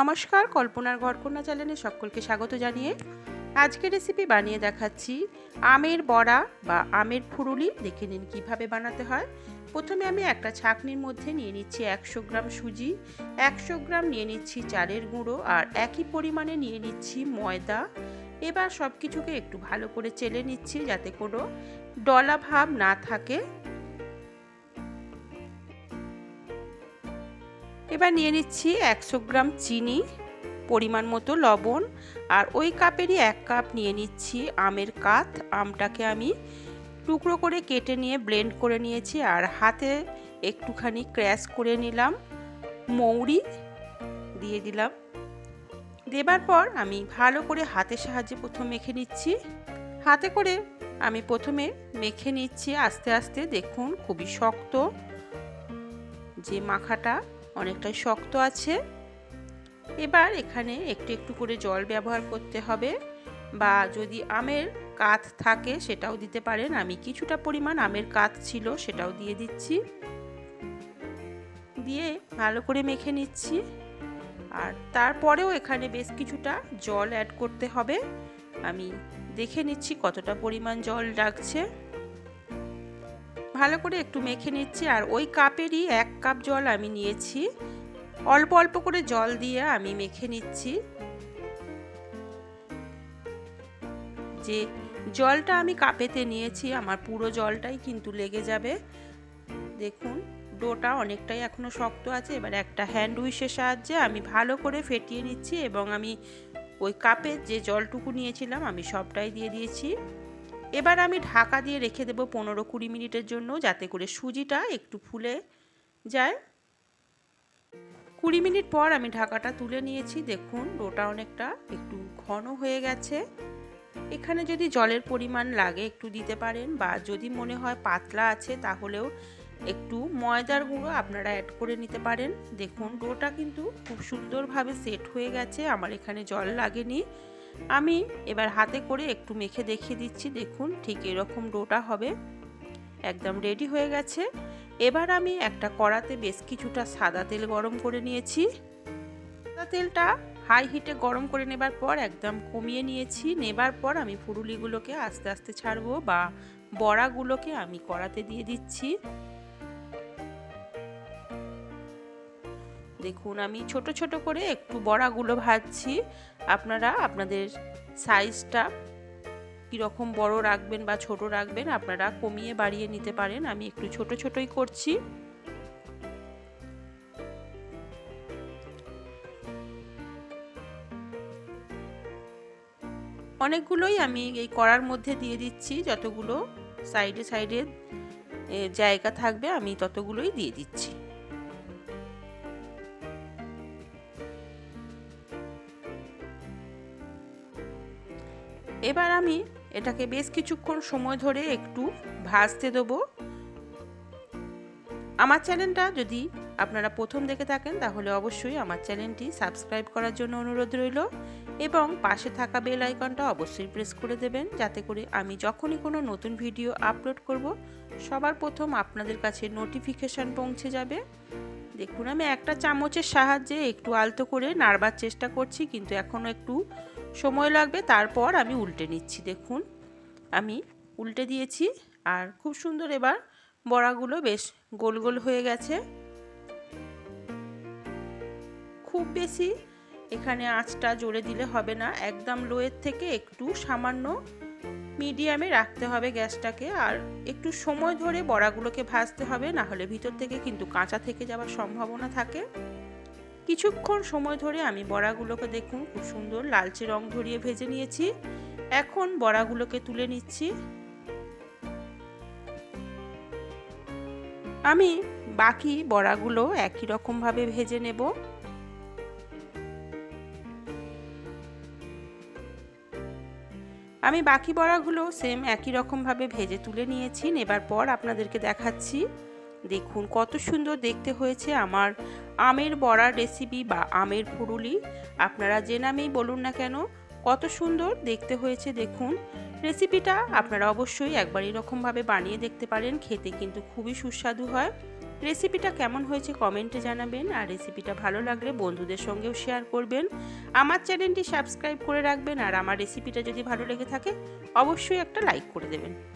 নমস্কার, কল্পনার ঘরকন্যা চ্যানেলে সকলকে স্বাগত জানিয়ে আজকে রেসিপি বানিয়ে দেখাচ্ছি। আমের বড়া বা আমের ফুরুলি, দেখে নিন কীভাবে বানাতে হয়। প্রথমে আমি একটা ছাকনির মধ্যে নিয়ে নিচ্ছি একশো গ্রাম সুজি, একশো গ্রাম নিয়ে নিচ্ছি চালের গুঁড়ো আর একই পরিমাণে নিয়ে নিচ্ছি ময়দা। এবার সব কিছুকে একটু ভালো করে চেলে নিচ্ছি যাতে কোনো ডলা ভাব না থাকে। এবার নিয়ে নিচ্ছি একশো গ্রাম চিনি, পরিমাণ মতো লবণ, আর ওই কাপেরই এক কাপ নিয়ে নিচ্ছি আমের কাত। আমটাকে আমি টুকরো করে কেটে নিয়ে ব্লেন্ড করে নিয়েছি, আর হাতে একটুখানি ক্র্যাশ করে নিলাম। মৌরি দিয়ে দিলাম। দেবার পর আমি ভালো করে হাতের সাহায্যে প্রথম মেখে নিচ্ছি। হাতে করে আমি প্রথমে মেখে নিচ্ছি, আস্তে আস্তে দেখুন খুবই শক্ত। যে মাখাটা অনেকটাই শক্ত আছে। এবার এখানে একটু একটু করে জল ব্যবহার করতে হবে বা যদি আমের কাত থাকে সেটাও দিতে পারেন। আমি কিছুটা পরিমাণ আমের কাত ছিল সেটাও দিয়ে দিচ্ছি। দিয়ে ভালো করে মেখে নিচ্ছি। আর তারপরেও এখানে বেশ কিছুটা জল অ্যাড করতে হবে। আমি দেখে নিচ্ছি কতটা পরিমাণ জল লাগছে। ভালো করে একটু মেখে নিচ্ছি আর ওই কাপেরই এক কাপ জল আমি নিয়েছি। অল্প অল্প করে জল দিয়ে আমি মেখে নিচ্ছি। যে জলটা আমি কাপেতে নিয়েছি, আমার পুরো জলটাই কিন্তু লেগে যাবে। দেখুন, ডোটা অনেকটাই এখনও শক্ত আছে। এবার একটা হ্যান্ড উইশের সাহায্যে আমি ভালো করে ফেটিয়ে নিচ্ছি এবং আমি ওই কাপের যে জলটুকু নিয়েছিলাম, আমি সবটাই দিয়ে দিয়েছি। এবার আমি ঢাকা দিয়ে রেখে দেবো পনেরো কুড়ি মিনিটের জন্য যাতে করে সুজিটা একটু ফুলে যায়। কুড়ি মিনিট পর আমি ঢাকাটা তুলে নিয়েছি। দেখুন, ডোটা অনেকটা একটু ঘন হয়ে গেছে। এখানে যদি জলের পরিমাণ লাগে একটু দিতে পারেন বা যদি মনে হয় পাতলা আছে তাহলেও একটু ময়দার গুঁড়ো আপনারা অ্যাড করে নিতে পারেন। দেখুন, ডোটা কিন্তু খুব সুন্দরভাবে সেট হয়ে গেছে। আমার এখানে জল লাগেনি। আমি এবার হাতে করে একটু মেখে দেখিয়ে দিচ্ছি, দেখুন ঠিক এরকম ডোটা হবে। একদম রেডি হয়ে গেছে। এবার আমি একটা কড়াতে বেশ কিছুটা সাদা তেল গরম করে নিয়েছি। সাদা তেলটা হাই হিটে গরম করে নেবার পর একদম কমিয়ে নিয়েছি। নেবার পর আমি ফুরুলিগুলোকে আস্তে আস্তে ছাড়বো বা বড়াগুলোকে আমি কড়াতে দিয়ে দিচ্ছি। দেখুন, আমি ছোট ছোট করে একটু বড়াগুলো ভাজছি। আপনারা আপনাদের সাইজটা কীরকম বড় রাখবেন বা ছোট রাখবেন, আপনারা কমিয়ে বাড়িয়ে নিতে পারেন। আমি একটু ছোট, ছোটই করছি। অনেকগুলোই আমি এই কড়ার মধ্যে দিয়ে দিচ্ছি, যতগুলো সাইডে সাইডে জায়গা থাকবে, আমি ততগুলোই দিয়ে দিচ্ছি। এবার আমি এটাকে বেশ কিছুক্ষণ সময় ধরে একটু ভাজতে দেবো। আমার চ্যানেলটা যদি আপনারা প্রথম দেখে থাকেন, তাহলে অবশ্যই আমার চ্যানেলটি সাবস্ক্রাইব করার জন্য অনুরোধ রইল এবং পাশে থাকা বেল আইকনটা অবশ্যই প্রেস করে দেবেন, যাতে করে আমি যখনই কোনো নতুন ভিডিও আপলোড করব, সবার প্রথম আপনাদের কাছে নোটিফিকেশান পৌঁছে যাবে। দেখুন, আমি একটা চামচের সাহায্যে একটু আলতো করে নাড়বার চেষ্টা করছি, কিন্তু এখনও একটু সময় লাগবে, তারপর আমি উল্টে নিচ্ছি, দেখুন। আমি উল্টে দিয়েছি, আর খুব সুন্দর এবার বড়াগুলো বেশ গোল গোল হয়ে গেছে। খুব বেশি এখানে আঁচটা জোরে দিলে হবে না, একদম লোয়ের থেকে একটু সামান্য মিডিয়ামে রাখতে হবে গ্যাসটাকে, আর একটু সময় ধরে বড়াগুলোকে ভাজতে হবে না হলে ভিতর থেকে কিন্তু কাঁচা থেকে যাওয়ার সম্ভাবনা থাকে। কিছুক্ষণ সময় ধরে আমি বড়াগুলোকে দেখুন, খুব সুন্দর লালচে রং ধরিয়ে ভেজে নিয়েছি। এখন বড়াগুলোকে তুলে নিচ্ছি। আমি বাকি বড়াগুলো একই রকমভাবে ভেজে নেব। আমি বাকি বড়াগুলো সেম একই রকমভাবে ভেজে তুলে নিয়েছি। নেবার পর আপনাদেরকে দেখাচ্ছি। দেখুন, কত সুন্দর দেখতে হয়েছে আমার আমের বড়ার রেসিপি বা আমের ফুরুলি। আপনারা যে নামেই বলুন না কেন, কত সুন্দর দেখতে হয়েছে দেখুন। রেসিপিটা আপনারা অবশ্যই একবার এরকমভাবে বানিয়ে দেখতে পারেন, খেতে কিন্তু খুবই সুস্বাদু হয়। রেসিপিটা কেমন হয়েছে কমেন্টে জানাবেন আর রেসিপিটা ভালো লাগলে বন্ধুদের সঙ্গেও শেয়ার করবেন। আমার চ্যানেলটি সাবস্ক্রাইব করে রাখবেন আর আমার রেসিপিটা যদি ভালো লেগে থাকে, অবশ্যই একটা লাইক করে দেবেন।